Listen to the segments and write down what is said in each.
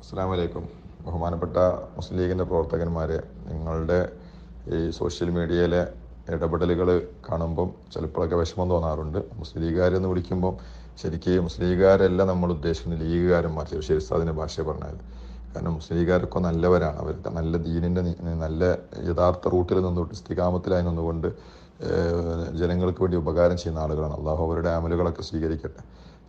അസ്സാം വലൈക്കും ബഹുമാനപ്പെട്ട മുസ്ലിം ലീഗിന്റെ പ്രവർത്തകന്മാരെ നിങ്ങളുടെ ഈ സോഷ്യൽ മീഡിയയിലെ ഇടപെടലുകൾ കാണുമ്പം ചിലപ്പോഴൊക്കെ വിഷമം തോന്നാറുണ്ട്. മുസ്ലിം ലീഗുകാരെന്ന് വിളിക്കുമ്പം ശരിക്കും മുസ്ലിം ലീഗുകാരല്ല നമ്മൾ ഉദ്ദേശിക്കുന്ന ലീഗുകാരന്മാർ ശരിസാദിന്റെ ഭാഷ പറഞ്ഞാൽ. കാരണം മുസ്ലിം ലീഗുകാരൊക്കെ നല്ലവരാണ്. അവർക്ക് നല്ല ദീനിന്റെ നല്ല യഥാർത്ഥ റൂട്ടിൽ നിന്നുകൊണ്ട് സ്ഥികാമത്തിലായി നിന്നുകൊണ്ട് ജനങ്ങൾക്ക് വേണ്ടി ഉപകാരം ചെയ്യുന്ന ആളുകളാണ്. അള്ളാഹു അവരുടെ അമലുകളൊക്കെ സ്വീകരിക്കട്ടെ.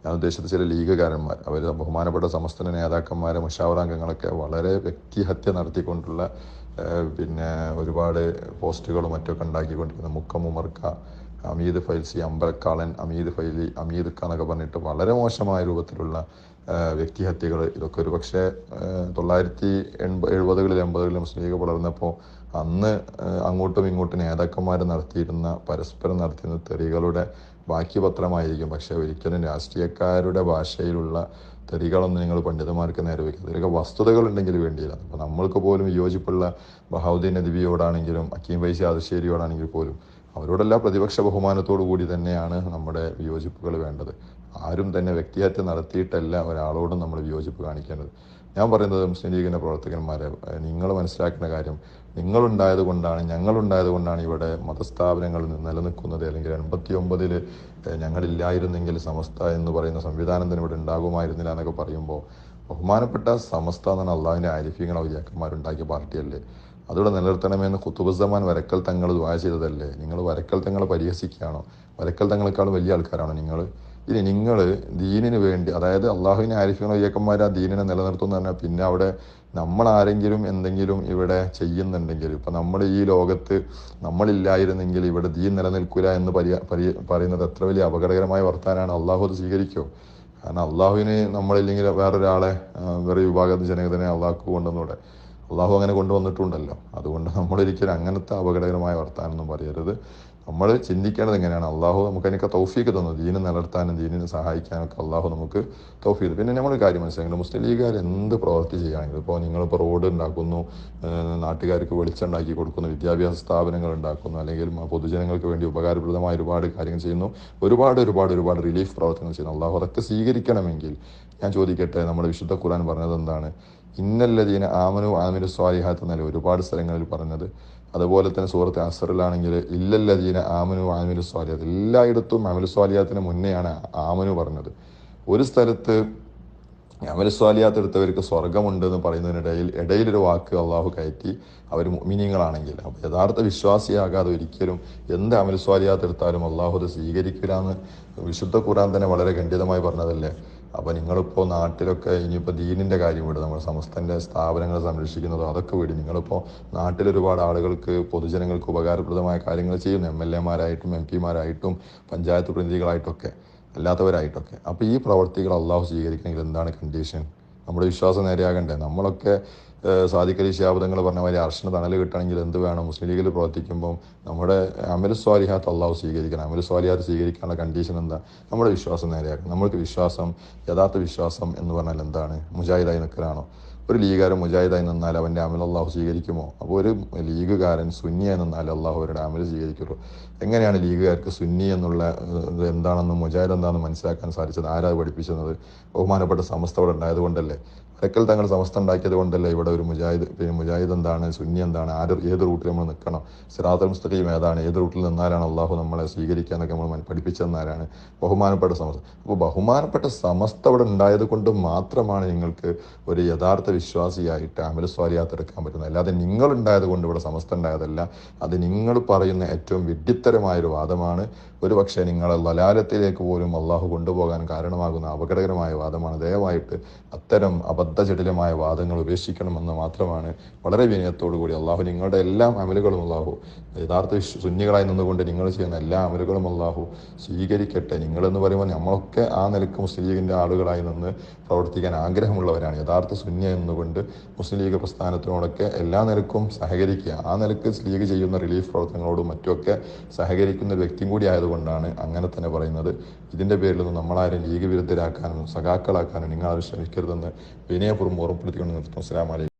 ഞാൻ ഉദ്ദേശിച്ചത് ചില ലീഗുകാരന്മാർ. അവർ ബഹുമാനപ്പെട്ട സമസ്ത നേതാക്കന്മാരെ മുഷാവറാംഗങ്ങളൊക്കെ വളരെ വ്യക്തിഹത്യ നടത്തിക്കൊണ്ടുള്ള പിന്നെ ഒരുപാട് പോസ്റ്റുകളും മറ്റൊക്കെ ഉണ്ടാക്കിക്കൊണ്ടിരിക്കുന്ന മുക്കം ഉമർക്ക അമീദ് ഫൈൽസി അമ്പലക്കാളൻ അമീദ് ഫൈലി അമീദ് ഖാൻ എന്നൊക്കെ പറഞ്ഞിട്ട് വളരെ മോശമായ രൂപത്തിലുള്ള വ്യക്തിഹത്യകൾ ഇതൊക്കെ ഒരു പക്ഷേ തൊള്ളായിരത്തി എൺപ എഴുപതുകളിൽ എൺപതുകളിൽ മുസ്ലിം ലീഗ് വളർന്നപ്പോൾ അന്ന് അങ്ങോട്ടും ഇങ്ങോട്ടും നേതാക്കന്മാർ നടത്തിയിരുന്ന പരസ്പരം നടത്തിയിരുന്ന തെറികളുടെ ബാക്കി പത്രമായിരിക്കും പക്ഷേ ഒരിക്കലും രാഷ്ട്രീയക്കാരുടെ ഭാഷയിലുള്ള തെറികളൊന്നും നിങ്ങൾ പണ്ഡിതന്മാർക്ക് നേരെ വയ്ക്കുക ഇതിലൊക്കെ വസ്തുതകൾ ഉണ്ടെങ്കിൽ വേണ്ടിയില്ല. അപ്പോൾ നമ്മൾക്ക് പോലും വിയോജിപ്പുള്ള ബഹൗദ്ദീൻ നദിബിയോടാണെങ്കിലും അക്കീം വൈസി ആദശ്ശേരിയോടാണെങ്കിൽ പോലും അവരോടെല്ലാം പ്രതിപക്ഷ ബഹുമാനത്തോടു കൂടി തന്നെയാണ് നമ്മുടെ വിയോജിപ്പുകൾ വേണ്ടത്. ആരും തന്നെ വ്യക്തിഹത്യ നടത്തിയിട്ടല്ല ഒരാളോടും നമ്മൾ വിയോജിപ്പ് കാണിക്കേണ്ടത്. ഞാൻ പറയുന്നത് മുസ്ലിം ലീഗിന്റെ പ്രവർത്തകന്മാരെ നിങ്ങൾ മനസ്സിലാക്കുന്ന കാര്യം നിങ്ങളുണ്ടായത് കൊണ്ടാണ് ഞങ്ങളുണ്ടായത് കൊണ്ടാണ് ഇവിടെ മതസ്ഥാപനങ്ങൾ നിലനിൽക്കുന്നത്. അല്ലെങ്കിൽ എൺപത്തി ഒമ്പതിൽ ഞങ്ങളില്ലായിരുന്നെങ്കിൽ സമസ്ത എന്ന് പറയുന്ന സംവിധാനം തന്നെ ഇവിടെ ഉണ്ടാകുമായിരുന്നില്ല എന്നൊക്കെ പറയുമ്പോൾ ബഹുമാനപ്പെട്ട സമസ്ത എന്നാണ് അള്ളാഹുവിന്റെ ആരിഫീങ്ങൾ ഔലിയാക്കന്മാരുണ്ടാക്കിയ പാർട്ടിയല്ലേ? അതിവിടെ നിലനിർത്തണമെന്ന് കുത്തുബുസമാൻ വരക്കൽ തങ്ങൾ ദ്വാ ചെയ്തതല്ലേ? നിങ്ങൾ വരക്കൽ തങ്ങളെ പരിഹസിക്കുകയാണോ? വരക്കൽ തങ്ങളെക്കാളും വലിയ ആൾക്കാരാണോ നിങ്ങൾ ഇനി നിങ്ങൾ ദീനിന് വേണ്ടി അതായത് അള്ളാഹുവിനെ ആരിഫ്യങ്ങൾ ഇയക്കന്മാർ ആ ദീനിനെ നിലനിർത്തുന്ന പറഞ്ഞാൽ പിന്നെ അവിടെ നമ്മൾ ആരെങ്കിലും എന്തെങ്കിലും ഇവിടെ ചെയ്യുന്നുണ്ടെങ്കിൽ ഇപ്പം നമ്മൾ ഈ ലോകത്ത് നമ്മളില്ലായിരുന്നെങ്കിൽ ഇവിടെ ദീൻ നിലനിൽക്കില്ല എന്ന് പരി പറയുന്നത് എത്ര വലിയ അപകടകരമായ വർത്താനാണ്. അള്ളാഹു അത് സ്വീകരിക്കുമോ കാരണം അള്ളാഹുവിന് നമ്മളില്ലെങ്കിൽ വേറൊരാളെ വേറെ വിഭാഗത്തിൽ ജനതനെ അള്ളാഹു കൊണ്ടുവന്നൂടെ. അള്ളാഹു അങ്ങനെ കൊണ്ടുവന്നിട്ടുണ്ടല്ലോ. അതുകൊണ്ട് നമ്മളൊരിക്കലും അങ്ങനത്തെ അപകടകരമായ വർത്താനൊന്നും പറയരുത്. നമ്മൾ ചിന്തിക്കേണ്ടത് എങ്ങനെയാണ് അള്ളാഹു നമുക്ക് അതിനൊക്കെ തൗഫീക്ക് തന്നു. ദീനെ നിലർത്താനും ദീനിനെ സഹായിക്കാനൊക്കെ അള്ളാഹു നമുക്ക് തൗഫീക്ക് പിന്നെ നമ്മൾ കാര്യം മനസ്സിലാക്കുന്നത് മുസ്ലിം ലീഗുകാർ എന്ത് പ്രവൃത്തി ചെയ്യുകയാണെങ്കിലും ഇപ്പോൾ നിങ്ങളിപ്പോൾ റോഡ് ഉണ്ടാക്കുന്നു നാട്ടുകാർക്ക് വെളിച്ചം ഉണ്ടാക്കി കൊടുക്കുന്നു വിദ്യാഭ്യാസ സ്ഥാപനങ്ങൾ ഉണ്ടാക്കുന്നു അല്ലെങ്കിൽ പൊതുജനങ്ങൾക്ക് വേണ്ടി ഉപകാരപ്രദമായ ഒരുപാട് കാര്യങ്ങൾ ചെയ്യുന്നു. ഒരുപാട് ഒരുപാട് ഒരുപാട് റിലീഫ് പ്രവർത്തനങ്ങൾ ചെയ്യുന്നു. അള്ളാഹു അതൊക്കെ സ്വീകരിക്കണമെങ്കിൽ ഞാൻ ചോദിക്കട്ടെ നമ്മുടെ വിശുദ്ധ ഖുർആൻ പറഞ്ഞത് എന്താണ്? ഇന്നല്ലതീന ആമനു ആമിനു സ്വാലിഹാത്ത് എന്നല്ലേ ഒരുപാട് സ്ഥലങ്ങളിൽ പറഞ്ഞത്. അതുപോലെ തന്നെ സൂറത്ത് അസറിലാണെങ്കിൽ ഇല്ലല്ലതീന ആമനു ആമിനു സ്വാലിഹാത്ത്. എല്ലായിടത്തും അമലു സ്വാലിഹാത്തിന് മുന്നെയാണ് ആമനു പറഞ്ഞത്. ഒരു സ്ഥലത്ത് അമലു സ്വാലിഹാത്ത് എടുത്തവർക്ക് സ്വർഗമുണ്ട് എന്ന് പറയുന്നതിനിടയിൽ ഇടയിലൊരു വാക്ക് അള്ളാഹു കയറ്റി അവർ മിനിങ്ങളാണെങ്കിൽ അപ്പോൾ യഥാർത്ഥ വിശ്വാസിയാകാതെ ഒരിക്കലും എന്ത് അമലു സ്വാലിയാത്ത് എടുത്താലും അള്ളാഹു അത് സ്വീകരിക്കില്ല എന്ന് വിശുദ്ധ ഖുറാൻ തന്നെ വളരെ ഖണ്ഡിതമായി പറഞ്ഞതല്ലേ? അപ്പോൾ നിങ്ങളിപ്പോൾ നാട്ടിലൊക്കെ ഇനിയിപ്പോൾ ദീനിന്റെ കാര്യം വിടും നമ്മൾ സമസ്തന്റെ സ്ഥാപനങ്ങൾ സംരക്ഷിക്കുന്നതോ അതൊക്കെ വിടും. നിങ്ങളിപ്പോൾ നാട്ടിൽ ഒരുപാട് ആളുകൾക്ക് പൊതുജനങ്ങൾക്ക് ഉപകാരപ്രദമായ കാര്യങ്ങൾ ചെയ്യുന്നു. എം എൽ എമാരായിട്ടും എം പിമാരായിട്ടും പഞ്ചായത്ത് പ്രതിനിധികളായിട്ടൊക്കെ അല്ലാത്തവരായിട്ടൊക്കെ. അപ്പോൾ ഈ പ്രവർത്തികൾ അള്ളാഹു സ്വീകരിക്കണമെങ്കിൽ എന്താണ് കണ്ടീഷൻ നമ്മുടെ വിശ്വാസം നേരെയാകണ്ടേ? നമ്മളൊക്കെ ഏഹ്, സാദിഖ് അലി ശാബദങ്ങൾ പറഞ്ഞ മാതിരി അർശന തണൽ കിട്ടണമെങ്കിൽ എന്ത് വേണം? മുസ്ലിം ലീഗിൽ പ്രവർത്തിക്കുമ്പോൾ നമ്മുടെ അമൽ സ്വാലിഹാത്ത് അള്ളാഹു സ്വീകരിക്കണം. അമൽ സ്വാലിഹാത്ത് സ്വീകരിക്കാനുള്ള കണ്ടീഷൻ എന്താ? നമ്മുടെ വിശ്വാസം നേരെയാക്കണം. നമ്മൾക്ക് വിശ്വാസം യഥാർത്ഥ വിശ്വാസം എന്ന് പറഞ്ഞാൽ എന്താണ്? മുജാഹിദായി നിൽക്കലാണോ? ഒരു ലീഗുകാരൻ മുജാഹിദായി നിന്നാൽ അവന്റെ അമൽ അള്ളാഹു സ്വീകരിക്കുമോ? അപ്പോൾ ഒരു ലീഗുകാരൻ സുന്നിയായി നിന്നാൽ അള്ളാഹു അവരുടെ അമൽ സ്വീകരിക്കുള്ളൂ. എങ്ങനെയാണ് ലീഗുകാർക്ക് സുന്നി എന്നുള്ള എന്താണെന്ന് മുജാഹിദ് എന്താണെന്ന് മനസ്സിലാക്കാൻ സാധിച്ചത്? ആരാ പഠിപ്പിച്ചത്? ബഹുമാനപ്പെട്ട സമസ്ത അവിടെ ഉണ്ടായത് അരക്കൽ തങ്ങൾ സമസ്ത ഉണ്ടാക്കിയത് കൊണ്ടല്ലേ ഇവിടെ ഒരു മുജാഹിദ് പിന്നെ മുജാഹിദ് എന്താണ് സുന്നി എന്താണ് ആര് ഏത് റൂട്ടിൽ നമ്മൾ നിൽക്കണം സിറാത്തൽ മുസ്തഖീം ഏതാണ് ഏത് റൂട്ടിൽ നിന്നാലാണ് അള്ളാഹു നമ്മളെ സ്വീകരിക്കുക എന്നൊക്കെ നമ്മൾ പഠിപ്പിച്ചെന്നാരാണ് ബഹുമാനപ്പെട്ട സമസ്ത. അപ്പോൾ ബഹുമാനപ്പെട്ട സമസ്ത അവിടെ ഉണ്ടായത് കൊണ്ട് മാത്രമാണ് നിങ്ങൾക്ക് ഒരു യഥാർത്ഥ വിശ്വാസിയായിട്ട് അമല സ്വാലിയാത്ത് എടുക്കാൻ പറ്റുന്നത്. അല്ലാതെ നിങ്ങൾ ഉണ്ടായത് കൊണ്ട് ഇവിടെ സമസ്ത ഉണ്ടായതല്ല. അത് നിങ്ങൾ പറയുന്ന ഏറ്റവും വിഡ്ഢിത്തരമായൊരു വാദമാണ്. ഒരു പക്ഷേ നിങ്ങളെ ലലാലത്തിലേക്ക് പോലും അള്ളാഹു കൊണ്ടുപോകാൻ കാരണമാകുന്ന അപകടകരമായ വാദമാണ്. ദയവായിട്ട് അത്തരം അബദ്ധജടിലമായ വാദങ്ങൾ ഉപേക്ഷിക്കണമെന്ന് മാത്രമാണ് വളരെ വിനയത്തോടു കൂടി അള്ളാഹു നിങ്ങളുടെ എല്ലാ അമലുകളും അള്ളാഹു യഥാർത്ഥ വിശ്വ സുന്നികളായി നിന്നുകൊണ്ട് നിങ്ങൾ ചെയ്യുന്ന എല്ലാ അമലുകളും അള്ളാഹു സ്വീകരിക്കട്ടെ. നിങ്ങളെന്ന് പറയുമ്പോൾ നമ്മളൊക്കെ ആ നിലയ്ക്ക് മുസ്ലിം ലീഗിന്റെ ആളുകളായി നിന്ന് പ്രവർത്തിക്കാൻ ആഗ്രഹമുള്ളവരാണ്. യഥാർത്ഥ സുന്യ എന്നുകൊണ്ട് മുസ്ലിം ലീഗ് പ്രസ്ഥാനത്തിനോടൊക്കെ എല്ലാ നിലക്കും സഹകരിക്കുക. ആ നിലയ്ക്ക് ലീഗ് ചെയ്യുന്ന റിലീഫ് പ്രവർത്തനങ്ങളോടും മറ്റുമൊക്കെ സഹകരിക്കുന്ന വ്യക്തിയും കൂടി ആയതുകൊണ്ടാണ് അങ്ങനെ തന്നെ പറയുന്നത്. ഇതിന്റെ പേരിലൊന്നും നമ്മളാരും ലീഗ് വിരുദ്ധരാക്കാനും സഖാക്കളാക്കാനും നിങ്ങൾ ആരും ശ്രമിക്കരുതെന്ന് వినయపూర్వకం పూర్వపడుతున్నందుకు అస్సలం